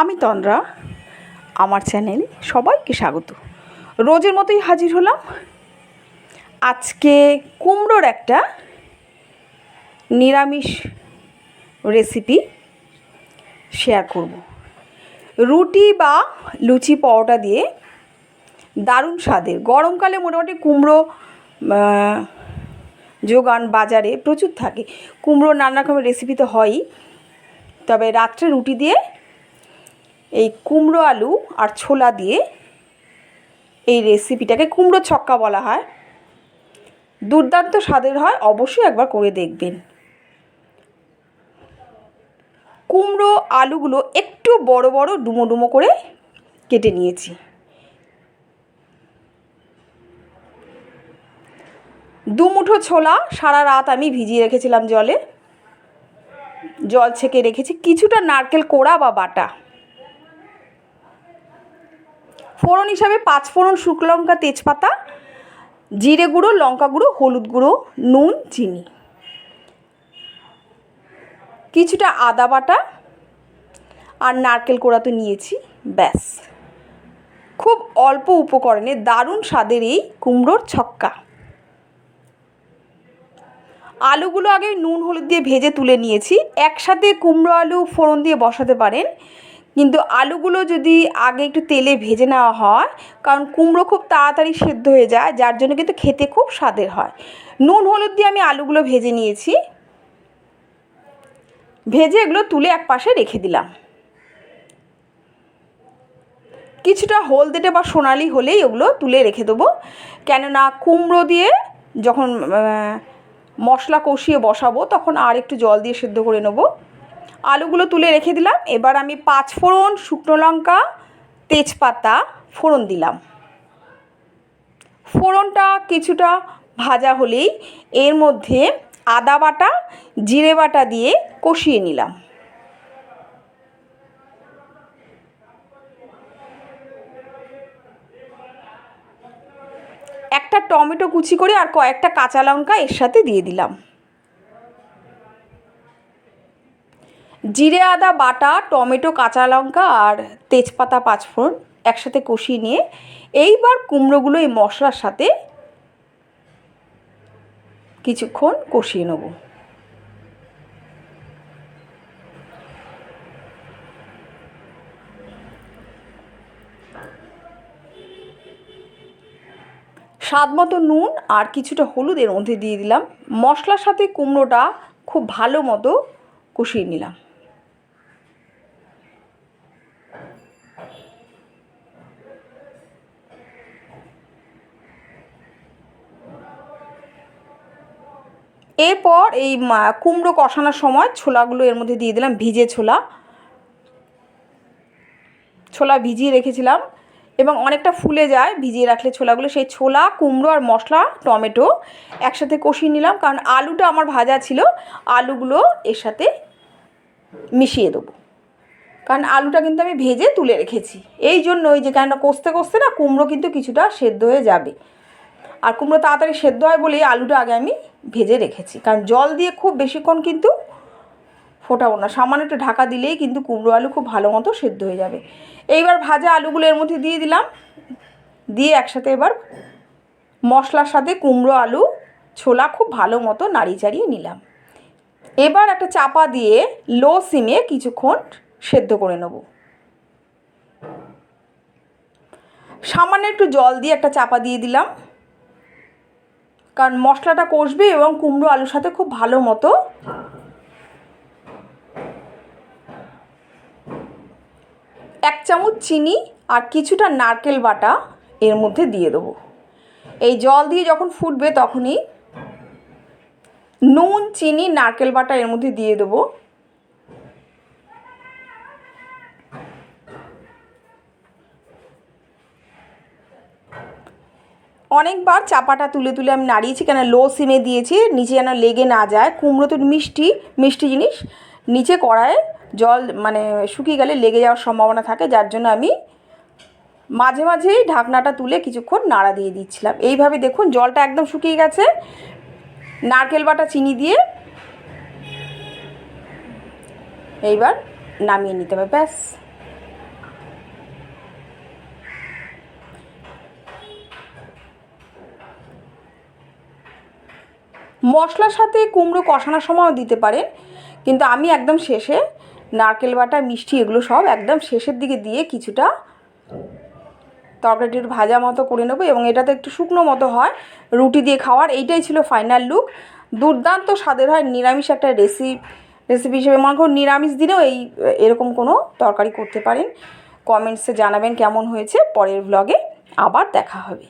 আমি তন্দ্রা, আমার চ্যানেলে সবাইকে স্বাগত। রোজের মতোই হাজির হলাম। আজকে কুমড়োর একটা নিরামিষ রেসিপি শেয়ার করব। রুটি বা লুচি পরোটা দিয়ে দারুণ স্বাদের। গরমকালে মোটামুটি কুমড়ো যোগান বাজারে প্রচুর থাকে। কুমড়ো নানা রকমের রেসিপি তো হয়ই। তবে রাত্রে রুটি দিয়ে এই কুমড়ো আলু আর ছোলা দিয়ে এই রেসিপিটাকে কুমড়ো ছক্কা বলা হয়। দুর্দান্ত স্বাদের হয়, অবশ্যই একবার করে দেখবেন। কুমড়ো আলুগুলো একটু বড় বড় ডুমো ডুমো করে কেটে নিয়েছি। দু মুঠো ছোলা সারা রাত আমি ভিজিয়ে রেখেছিলাম জলে। জল ছেঁকে রেখেছি। কিছুটা নারকেল কোড়া বা বাটা। ফোড়ন হিসাবে পাঁচ ফোড়ন শুকনো লঙ্কা, তেজপাতা, জিরে গুঁড়ো, লঙ্কা গুঁড়ো, হলুদ গুঁড়ো, নুন, চিনি। কিছুটা আদা বাটা আর নারকেল কোড়া তো নিয়েছি, ব্যাস। খুব অল্প উপকরণে দারুণ স্বাদের এই কুমড়োর ছক্কা। আলুগুলো আগে নুন, হলুদ দিয়ে ভেজে তুলে নিয়েছি। একসাথে কুমড়ো, আলু, ফোড়ন দিয়ে বসাতে পারেন। কিন্তু আলুগুলো যদি আগে একটু তেলে ভেজে নেওয়া হয়, কারণ কুমড়ো খুব তাড়াতাড়ি সেদ্ধ হয়ে যায়, যার জন্য কিন্তু খেতে খুব স্বাদের হয়। নুন, হলুদ দিয়ে আমি আলুগুলো ভেজে নিয়েছি। ভেজে এগুলো তুলে এক পাশে রেখে দিলাম। কিছুটা হলদেটে বা সোনালি হলেই ওগুলো তুলে রেখে দেবো। কেননা কুমড়ো দিয়ে যখন মশলা কষিয়ে বসাবো, তখন আর একটু জল দিয়ে সেদ্ধ করে নেব। আলুগুলো তুলে রেখে দিলাম। এবার আমি পাঁচ ফোড়ন শুকনো লঙ্কা, তেজপাতা ফোড়ন দিলাম। ফোড়নটা কিছুটা ভাজা হলেই এর মধ্যে আদা বাটা, জিরে বাটা দিয়ে কষিয়ে নিলাম। একটা টমেটো কুচি করে আর কয়েকটা কাঁচা লঙ্কা এর সাথে দিয়ে দিলাম। জিরে, আদা, বাটা, টমেটো, কাঁচা লঙ্কা আর তেজপাতা, পাঁচফোড়ন একসাথে কষিয়ে নিয়ে এইবার কুমড়োগুলো এই মশলার সাথে কিছুক্ষণ কষিয়ে নেব। স্বাদ মতো নুন আর কিছুটা হলুদের মধ্যে দিয়ে দিলাম। মশলার সাথে কুমড়োটা খুব ভালো মতো কষিয়ে নিলাম। এরপর এই কুমড়ো কষানোর সময় ছোলাগুলো এর মধ্যে দিয়ে দিলাম, ভিজে ছোলা। ছোলা ভিজিয়ে রেখেছিলাম এবং অনেকটা ফুলে যায়, ভিজিয়ে রাখলে ছোলাগুলো, সেই ছোলা, কুমড়ো আর মশলা, টমেটো একসাথে কষিয়ে নিলাম, কারণ আলুটা আমার ভাজা ছিল, আলুগুলো এর সাথে মিশিয়ে দেবো। কারণ আলুটা কিন্তু আমি ভেজে তুলে রেখেছি। এই জন্য ওই যে কেন কষতে কষতে না কুমড়ো কিন্তু কিছুটা সেদ্ধ হয়ে যাবে। আর কুমড়ো তাড়াতাড়ি সেদ্ধ হয় বলেই আলুটা আগে আমি ভেজে রেখেছি। কারণ জল দিয়ে খুব বেশিক্ষণ কিন্তু ফোটাবো না। সামান্য একটু ঢাকা দিলেই কিন্তু কুমড়ো আলু খুব ভালো মতো সেদ্ধ হয়ে যাবে। এইবার ভাজা আলুগুলো এর মধ্যে দিয়ে দিলাম। দিয়ে একসাথে এবার মশলার সাথে কুমড়ো আলু ছোলা খুব ভালো মতো নাড়িয়ে চাড়িয়ে নিলাম। এবার একটা চাপা দিয়ে লো সিমে কিছুক্ষণ সেদ্ধ করে নেব। সামান্য একটু জল দিয়ে একটা চাপা দিয়ে দিলাম। কারণ মশলাটা কষবে এবং কুমড়ো আলুর সাথে খুব ভালো মতো এক চামচ চিনি আর কিছুটা নারকেল বাটা এর মধ্যে দিয়ে দেবো। এই জল দিয়ে যখন ফুটবে তখনই নুন, চিনি, নারকেল বাটা এর মধ্যে দিয়ে দেবো। অনেকবার চাপাটা তুলে তুলে আমি নাড়িয়েছি, কেন লো সিমে দিয়েছি, নিচে যেন লেগে না যায়। কুমড়ো তো মিষ্টি মিষ্টি জিনিস। নিচে কড়ায় জল মানে শুকিয়ে গেলে লেগে যাওয়ার সম্ভাবনা থাকে, যার জন্য আমি মাঝে মাঝেই ঢাকনাটা তুলে কিছুক্ষণ নাড়া দিয়ে দিচ্ছিলাম। এইভাবে দেখুন, জলটা একদম শুকিয়ে গেছে। নারকেল বাটা চিনি দিয়ে এইবার নামিয়ে নিতে হবে, ব্যাস। মশলার সাথে কুমড়ো কষানোর সময়ও দিতে পারেন, কিন্তু আমি একদম শেষে নারকেল বাটা, মিষ্টি এগুলো সব একদম শেষের দিকে দিয়ে কিছুটা তরকারিটি একটু ভাজা মতো করে নেব এবং এটাতে একটু শুকনো মতো হয়, রুটি দিয়ে খাওয়ার, এইটাই ছিল ফাইনাল লুক দুর্দান্ত স্বাদের হয় নিরামিষ একটা রেসিপি রেসিপি হিসেবে মনে করুন নিরামিষ দিনেও এই, এরকম কোনো তরকারি করতে পারেন। কমেন্টসে জানাবেন কেমন হয়েছে, পরের ব্লগে আবার দেখা হবে।